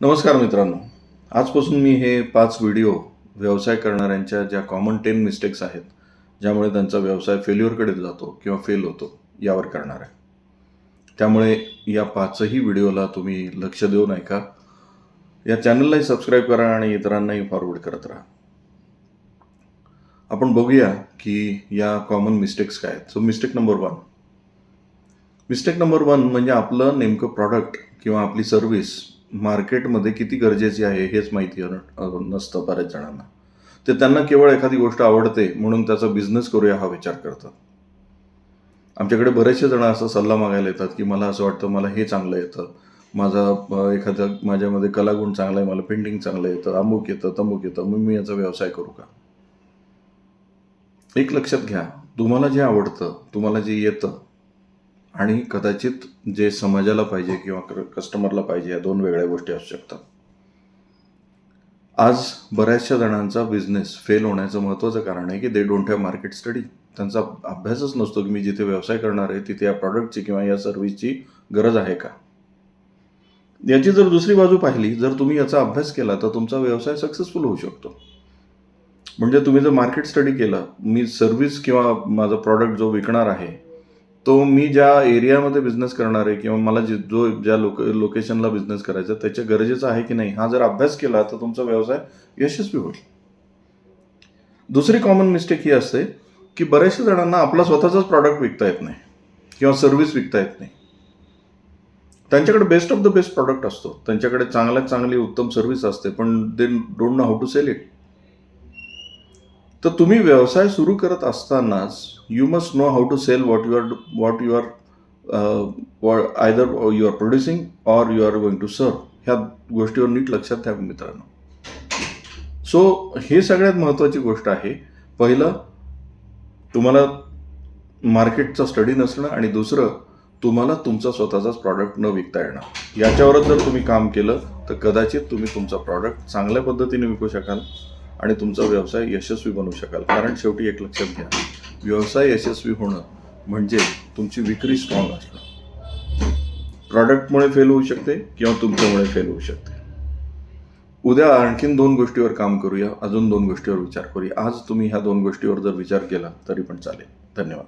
नमस्कार मित्रांनो. आजपासून मी हे पाच व्हिडिओ व्यवसाय करणाऱ्यांच्या ज्या कॉमन टेन मिस्टेक्स आहेत ज्यामुळे त्यांचा व्यवसाय फेल्युअरकडे जातो किंवा फेल होतो यावर करणार आहे. त्यामुळे या पाचही व्हिडिओला तुम्ही लक्ष देऊन ऐका. या चॅनललाही सबस्क्राईब करा आणि इतरांनाही फॉरवर्ड करत राहा. आपण बघूया की या कॉमन मिस्टेक्स काय आहेत. So mistake number one mistake number one म्हणजे आपलं नेमकं प्रॉडक्ट किंवा आपली सर्व्हिस मार्केटमध्ये किती गरजेची आहे हेच माहिती नसतं बऱ्याच जणांना. ते त्यांना केवळ एखादी गोष्ट आवडते म्हणून त्याचा बिझनेस करूया हा विचार करतात. आमच्याकडे बरेचसे जण असा सल्ला मागायला येतात की मला असं वाटतं मला हे चांगलं येतं. माझा अ, एखादा माझ्यामध्ये कलागुण चांगला आहे मला पेंटिंग चांगलं येतं अमुक येतं तमुक येतं मग मी याचा व्यवसाय करू का? एक लक्षात घ्या तुम्हाला जे आवडतं तुम्हाला जे येतं आणि कदाचित जे समाजाला पाहिजे किंवा कस्टमरला पाहिजे या दोन वेगळ्या गोष्टी असू शकतात. आज बऱ्याचशा जणांचा बिझनेस फेल होण्याचं महत्त्वाचं कारण आहे की they don't have market study त्यांचा अभ्यासच नसतो की मी जिथे व्यवसाय करणार आहे तिथे या प्रॉडक्टची किंवा या सर्व्हिसची गरज आहे का? याची जर दुसरी बाजू पाहिली जर तुम्ही याचा अभ्यास केला तर तुमचा व्यवसाय सक्सेसफुल होऊ शकतो. म्हणजे तुम्ही जर मार्केट स्टडी केला मी सर्व्हिस किंवा माझा प्रॉडक्ट जो विकणार आहे तो मी ज्या एरियामध्ये बिझनेस करणार आहे किंवा मला जे जो ज्या लोक लोकेशनला बिझनेस करायचा त्याच्या गरजेचं आहे की नाही हा जर अभ्यास केला तर तुमचा व्यवसाय यशस्वी होईल. दुसरी कॉमन मिस्टेक ही असते की बऱ्याचशा जणांना आपला स्वतःचाच प्रॉडक्ट विकता येत नाही किंवा सर्व्हिस विकता येत नाही. त्यांच्याकडे best of the best product असतो. त्यांच्याकडे चांगल्यात चांगली उत्तम सर्व्हिस असते पण they don't know how to sell it तर तुम्ही व्यवसाय सुरू करत असतानाच you must know how to sell what you are what you are either you are producing or you are going to सर्व ह्या गोष्टीवर नीट लक्षात ठेवा मित्रांनो. सो हे सगळ्यात महत्त्वाची गोष्ट आहे. पहिलं तुम्हाला मार्केटचा स्टडी नसणं आणि दुसरं तुम्हाला तुमचा स्वतःचाच प्रॉडक्ट न विकता येणं. याच्यावरच जर तुम्ही काम केलं तर कदाचित तुम्ही तुमचा प्रॉडक्ट चांगल्या पद्धतीने विकू शकाल. आणि तुमचा व्यवसाय यशस्वी बनवू शकाल. कारण शेवटी एक लक्षात घ्या व्यवसाय यशस्वी होणं म्हणजे तुमची विक्री स्ट्रॉंग असणं. प्रॉडक्टमुळे फेल होऊ शकते किंवा तुमच्यामुळे फेल होऊ शकते. उद्या आणखीन दोन गोष्टीवर काम करूया अजून दोन गोष्टीवर विचार करूया. आज तुम्ही ह्या दोन गोष्टीवर जर विचार केला तरी पण चालेल. धन्यवाद.